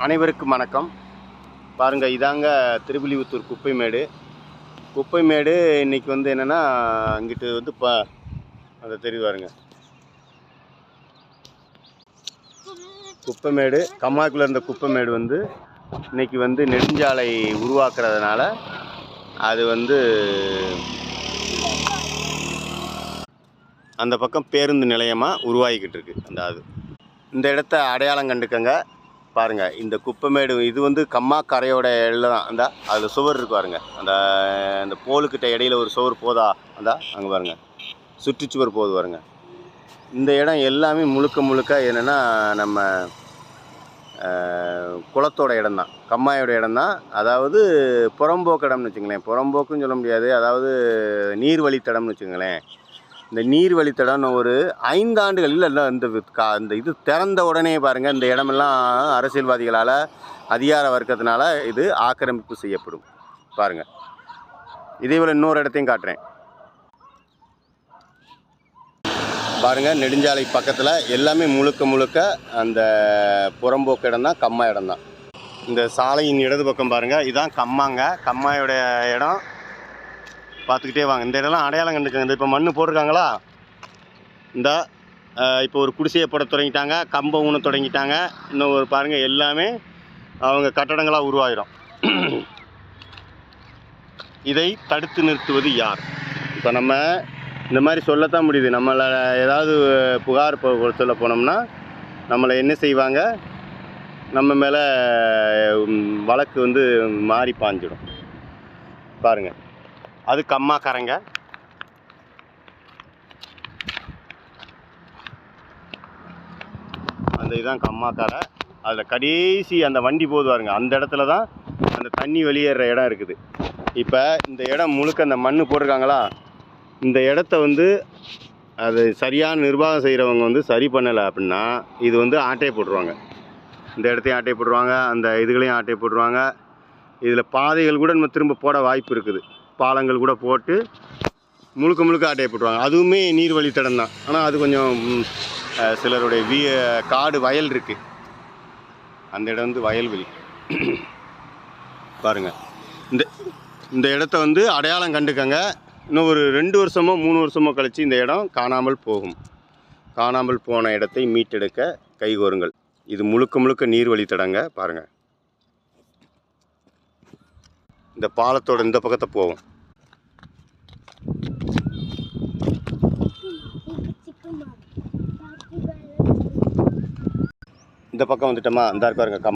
அனைவருக்கும் வணக்கம். பாருங்கள் இதாங்க திருவில்லிபுத்தூர் குப்பைமேடு. குப்பைமேடு இன்றைக்கி வந்து என்னென்னா இங்கிட்டு வந்து ப அதை தெரியுது பாருங்க. குப்பைமேடு கம்மாக்குள்ளே இருந்த குப்பைமேடு வந்து இன்னைக்கு வந்து நெடுஞ்சாலை உருவாக்குறதுனால அது வந்து அந்த பக்கம் பேருந்து நிலையமாக உருவாகிக்கிட்டு இருக்கு. அந்த அது. இந்த இடத்த அடையாளம் கண்டுக்கங்க. பாருங்க இந்த குப்பைமேடு இது வந்து கம்மா கரையோட இடையில தான். அந்த அதில் சுவர் இருக்கு பாருங்க. அந்த அந்த போலுக்கிட்ட இடையில ஒரு சுவர் போதா? அந்த அங்கே பாருங்க. சுற்றுச்சுவர் போகுது பாருங்க. இந்த இடம் எல்லாமே முழுக்க முழுக்க என்னென்னா நம்ம குளத்தோட இடம் தான். கம்மாயோட இடம் தான். அதாவது புறம்போக்கு இடம்னு வச்சுங்களேன். புறம்போக்குன்னு சொல்ல முடியாது. அதாவது நீர்வழித்தடம்னு வச்சுங்களேன். இந்த நீர்வழித்தடம் ஒரு ஐந்தாண்டுகள் இல்லை இந்த கா இந்த இது திறந்த உடனே பாருங்கள் இந்த இடமெல்லாம் அரசியல்வாதிகளால் அதிகார வர்க்கத்தினால இது ஆக்கிரமிப்பு செய்யப்படும். பாருங்கள் இதே போல் இன்னொரு இடத்தையும் காட்டுறேன். பாருங்கள் நெடுஞ்சாலை பக்கத்தில் எல்லாமே முழுக்க முழுக்க அந்த புறம்போக்கு இடம் தான் கம்மா இடம் தான் இந்த சாலையின் இடது பக்கம் பாருங்கள் இதுதான் கம்மாங்க. கம்மாயோடைய இடம் பார்த்துக்கிட்டே வாங்க. இந்த இடம்லாம் அடையாளம் கண்டுக்கங்க. இந்த இப்போ மண் போட்டிருக்காங்களா? இந்த இப்போ ஒரு குடிசையை போட தொடங்கிட்டாங்க. கம்பம் ஊன தொடங்கிட்டாங்க. இன்னும் ஒரு பாருங்கள் எல்லாமே அவங்க கட்டடங்களாக உருவாயிரும். இதை தடுத்து நிறுத்துவது யார்? இப்போ நம்ம இந்த மாதிரி சொல்லத்தான் முடியுது. நம்மளை ஏதாவது புகார் சொல்ல போனோம்னா நம்மளை என்ன செய்வாங்க? நம்ம மேலே வழக்கு வந்து மாறி பாஞ்சிடும். பாருங்கள் அது கம்மாக்காரங்க. அந்த இதுதான் கம்மாக்காரை. அதில் கடைசி அந்த வண்டி போதுவாருங்க. அந்த இடத்துல தான் அந்த தண்ணி வெளியேற இடம் இருக்குது. இப்போ இந்த இடம் முழுக்க அந்த மண் போட்டிருக்காங்களா? இந்த இடத்த வந்து அது சரியான நிர்வாகம் செய்கிறவங்க வந்து சரி பண்ணலை அப்படின்னா இது வந்து ஆட்டையை போட்டுருவாங்க. இந்த இடத்தையும் ஆட்டையை போட்டுருவாங்க அந்த இதுகளையும் ஆட்டையை போட்டுருவாங்க. இதில் பாதைகள் கூட நம்ம திரும்ப போட வாய்ப்பு இருக்குது. பாலங்கள் கூட போட்டு முழுக்க முழுக்க ஆட்டையை போட்டுருவாங்க. அதுவுமே நீர் வழித்தடம் தான். ஆனால் அது கொஞ்சம் சிலருடைய வீ காடு வயல் இருக்குது அந்த இடம் வந்து வயல்வெளி பாருங்க. இந்த இந்த இடத்த வந்து அடையாளம் கண்டுக்கங்க. இன்னும் ஒரு ரெண்டு வருஷமோ மூணு வருஷமோ கழித்து இந்த இடம் காணாமல் போகும். காணாமல் போன இடத்தை மீட்டெடுக்க கைகோருங்கள் இது முழுக்க முழுக்க நீர் வழித்தடங்க பாருங்கள் இந்த பாலத்தோட இந்த பக்கத்தை போவோம். இந்த பக்கம் வந்துட்டோமா? இந்த பாருங்க கம்